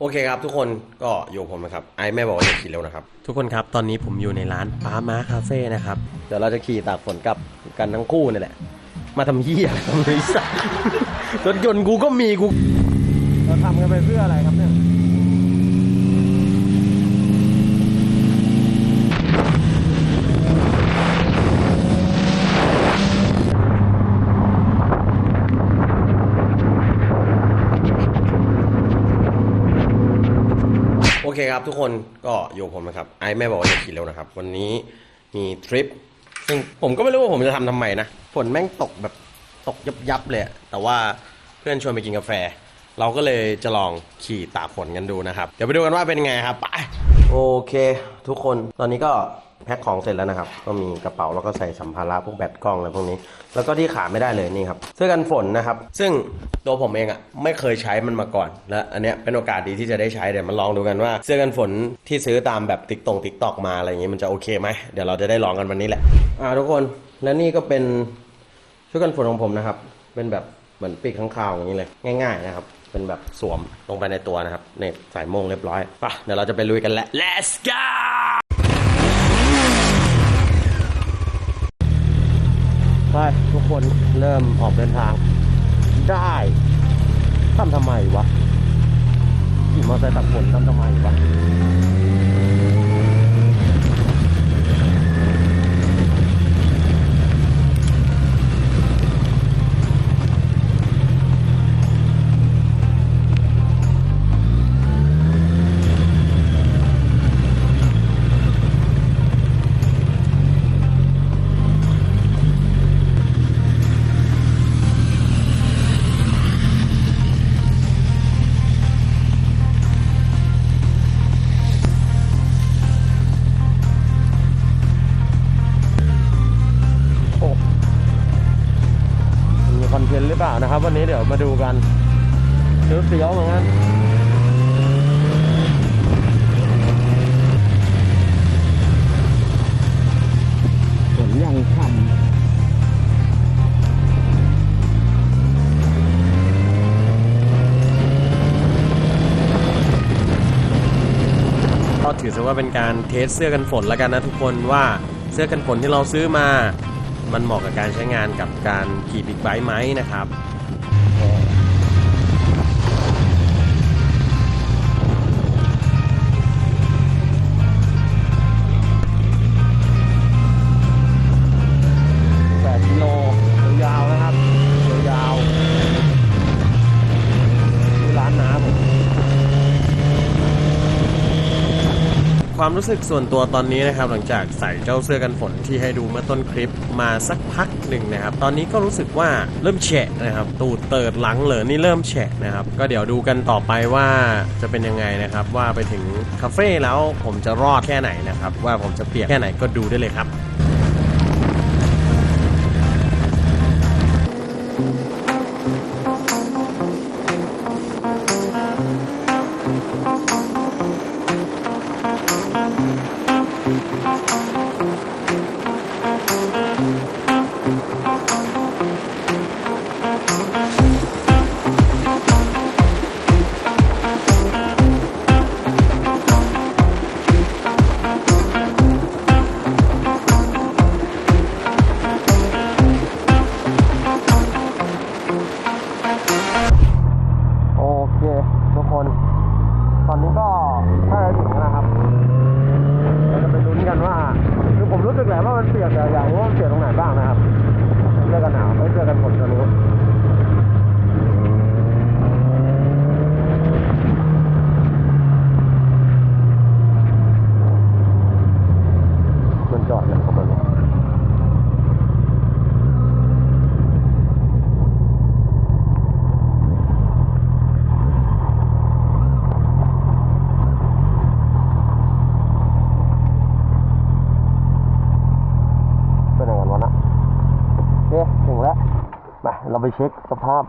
โอเคครับทุกคนก็อยู่กับผมนะครับ ไอ้แม่บอกว่าอย่าขี่เร็วนะครับ ทุกคนครับตอนนี้ผมอยู่ในร้านป้าม้าคาเฟ่นะครับ เดี๋ยวเราจะขี่ตากฝนกลับกันทั้งคู่นี่แหละ มาทำเหี้ยอะไรทำไมสัตว์รถยนต์กูก็มีกู เราทำกันไปเพื่ออะไรครับเนี่ย เคครับทุกคนก็อยู่กับผมนะครับไอ้แม่บอกว่าอย่าขี่เร็วนะครับ วันนี้มีทริปซึ่งผมก็ไม่รู้ว่าผมจะทำทำไมนะฝนแม่งตกแบบตกยับยับๆเลย แต่ว่าเพื่อนชวนไปกินกาแฟ เราก็เลยจะลองขี่ตากฝนกันดูนะครับ เดี๋ยวไปดูกันว่าเป็นไงครับไปโอเค ทุกคนตอนนี้ก็ แพ็คของเสร็จแล้วนะครับ ก็มีกระเป๋าแล้วก็ใส่สัมภาระพวกแบตกล้องอะไรพวกนี้ แล้วก็ที่ขาดไม่ได้เลยนี่ครับเสื้อกันฝนนะครับ ซึ่งตัวผมเองอะไม่เคยใช้มันมาก่อน และอันเนี้ยเป็นโอกาสดีที่จะได้ใช้เดี๋ยวมาลองดูกันว่าเสื้อกันฝนที่ซื้อตามแบบติ๊กตงติ๊กตอกมาอะไรอย่างงี้มันจะโอเคไหมเดี๋ยวเราจะได้ลองกันวันนี้แหละอ่าทุกคนและนี่ก็เป็นชุดกันฝนของผมนะครับ เป็นแบบเหมือนปีกข้างคาวอย่างนี้เลยง่าย ๆ นะครับเป็นแบบสวมลงไปในตัวนะครับเนี่ยใส่มงเรียบร้อยป่ะเดี๋ยวเราจะไปลุยกันแล้ว let's go ไปทุก คนเริ่มออกเดินทาง ได้ทำทำไมวะขี่มอเตอร์ไซค์ตักฝนทำทำไมวะ ก็ถือว่าเป็นการเทสเสื้อกันฝนแล้วกันนะทุกคนว่าเสื้อกันฝนที่เราซื้อมา มันเหมาะกับการใช้งานกับการขี่บิ๊กไบค์ไหมนะครับ ความรู้สึกส่วนตัวตอนนี้นะครับ หลังจากใส่เจ้าเสื้อกันฝนที่ให้ดูเมื่อต้นคลิปมาสักพักหนึ่งนะครับ ตอนนี้ก็รู้สึกว่าเริ่มแฉะนะครับ ตูดเติดหลังเหลอนี่เริ่มแฉะนะครับ ก็เดี๋ยวดูกันต่อไปว่าจะเป็นยังไงนะครับ ว่าไปถึงคาเฟ่แล้วผมจะรอดแค่ไหนนะครับ ว่าผมจะเปียกแค่ไหนก็ดูได้เลยครับ โอเค ทุกคน ตอนนี้ก็ใกล้ถึงแล้วนะครับเราจะไปลุ้นกันว่าคือผมรู้สึกแหละว่ามันเปียกแต่อยากรู้ว่ามันเปียกตรงไหนบ้างนะครับเสื้อกันหนาวไม่เสื้อกันฝนจะรู้ มันจอดเลยของมันเป็นอย่างนั้นวะนะโอเคถึงแล้วมา เราไปเช็คสภาพ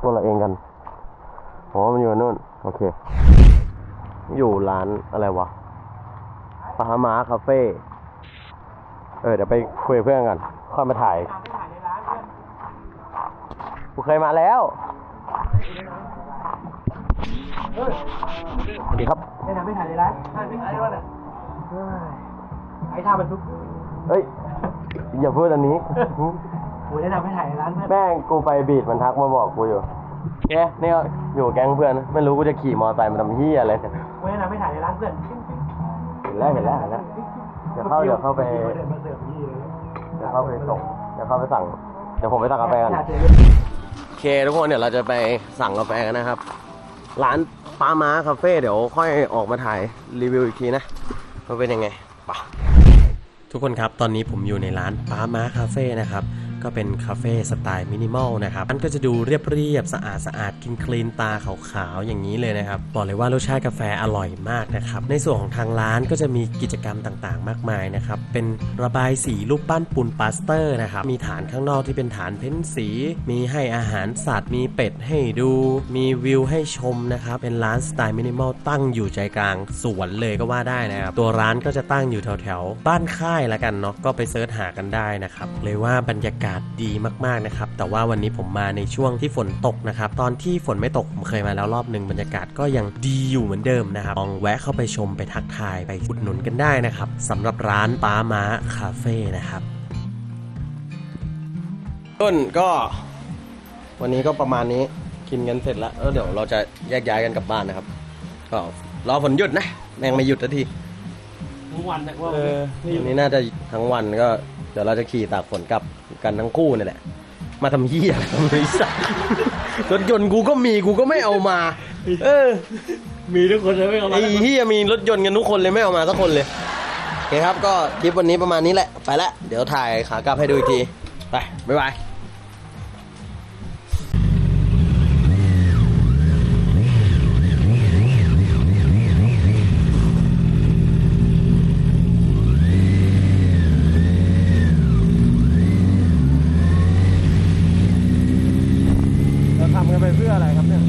ตัวเราเองกันอ๋อมันอยู่นู่น โอเค อยู่ร้านอะไรวะปาหมาคาเฟ่ เออ เดี๋ยวไปคุยกับเพื่อนกันค่อยมาถ่ายกูเคยมาแล้วสวัสดีครับแนะนำไม่ถ่ายในร้านถ่ายไม่ถ่ายได้ว่าน่ะไอ้ท่าบรรทุก เฮ้ย อย่าพูดอันนี้ กูแนะนำให้ถ่ายในร้านเพื่อนแม่งกูไปบีดมันทักมาบอกกูอยู่แกเนี่ยอยู่แก๊งเพื่อนไม่รู้กูจะขี่มอเตอร์ไซค์มาทำเฮียอะไรเนี่ยกูแนะนำให้ถ่ายในร้านเพื่อนเห็นแล้วเห็นแล้วเห็นแล้วเดี๋ยวเข้าเดี๋ยวเข้าไปเดินมาเสิร์ฟนี่เลยเดี๋ยวเข้าไปส่งเดี๋ยวเข้าไปสั่งเดี๋ยวผมไปสั่งกาแฟกันถ่ยเจอโอเคทุกคนเดี๋ยวเราจะไปสั่งกาแฟกันนะครับ ร้านป้าม้าคาเฟ่เดี๋ยวค่อยออกมาถ่ายรีวิวอีกทีนะว่าเป็นยังไงไปะทุกคนครับตอนนี้ผมอยู่ในร้านป้าม้าคาเฟ่นะครับ ก็เป็นคาเฟ่สไตล์มินิมอลนะครับมันก็จะดูเรียบๆสะอาดสะอาดกินคลีนตาขาวๆอย่างนี้เลยนะครับ บอกเลยว่ารสชาติกาแฟอร่อยมากนะครับ ในส่วนของทางร้านก็จะมีกิจกรรมต่างๆ มากมายนะครับ เป็นระบายสีรูปปั้นปูนปาสเตอร์นะครับ มีฐานข้างนอกที่เป็นฐานเพ้นสี มีให้อาหารสัตว์ มีเป็ดให้ดู มีวิวให้ชมนะครับ เป็นร้านสไตล์มินิมอลตั้งอยู่ใจกลางสวนเลยก็ว่าได้นะครับ ตัวร้านก็จะตั้งอยู่แถวๆบ้านค่ายละกันเนาะ ก็ไปเสิร์ชหากันได้นะครับ เลยว่าบรรยากาศดีมากๆนะครับ แต่ว่าวันนี้ผมมาในช่วงที่ฝนตกนะครับ ตอนที่ฝนไม่ตกผมเคยมาแล้วรอบหนึ่งบรรยากาศก็ยังดีอยู่เหมือนเดิมนะครับ ลองแวะเข้าไปชมไปทักทายไปอุดหนุนกันได้นะครับสำหรับร้านป้าม้าคาเฟ่นะครับต้นก็ วันนี้ก็ประมาณนี้กินกันเสร็จแล้วแล้วเดี๋ยวเราจะแยกย้ายกันกลับบ้านนะครับ ก็รอฝนหยุดนะ แม่งไม่หยุดสักทีทุกวันนะว่าเออวันนี้น่าจะทั้งวันก็เดี๋ยวเราจะขี่ตากฝนกลับ กันทั้งคู่นี่แหละ มาทำเหี้ยอะไรทำไมสัตว์รถยนต์กูก็มีกูก็ไม่เอามา เออมีทุกคนเลยไม่เอามาไอ้เหี้ยมีรถยนต์กันทุกคนเลยไม่เอามาสักคนเลยโอเคครับก็คลิปวันนี้ประมาณนี้แหละไปละเดี๋ยวถ่ายขากลับให้ดูอีกทีไปบ๊ายบาย ทำกันไปเพื่ออะไรครับเนี่ย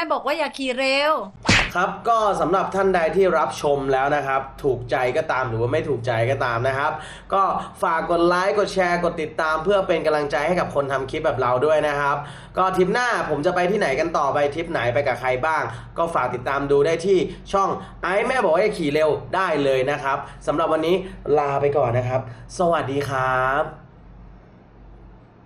ม่บอกว่าอย่าขี่เร็ว ครับก็สำหรับท่านใดที่รับชมแล้วนะครับ ถูกใจก็ตามหรือว่าไม่ถูกใจก็ตามนะครับ ก็ฝากกดไลค์กดแชร์กดติดตาม เพื่อเป็นกำลังใจให้กับคนทำคลิปแบบเราด้วยนะครับ ก็ทริปหน้าผมจะไปที่ไหนกันต่อไปทริปไหนไปกับใครบ้าง ก็ฝากติดตามดูได้ที่ช่องไอ้แม่บอกว่าให้ขี่เร็วได้เลยนะครับสำหรับวันนี้ลาไปก่อนนะครับ สวัสดีครับ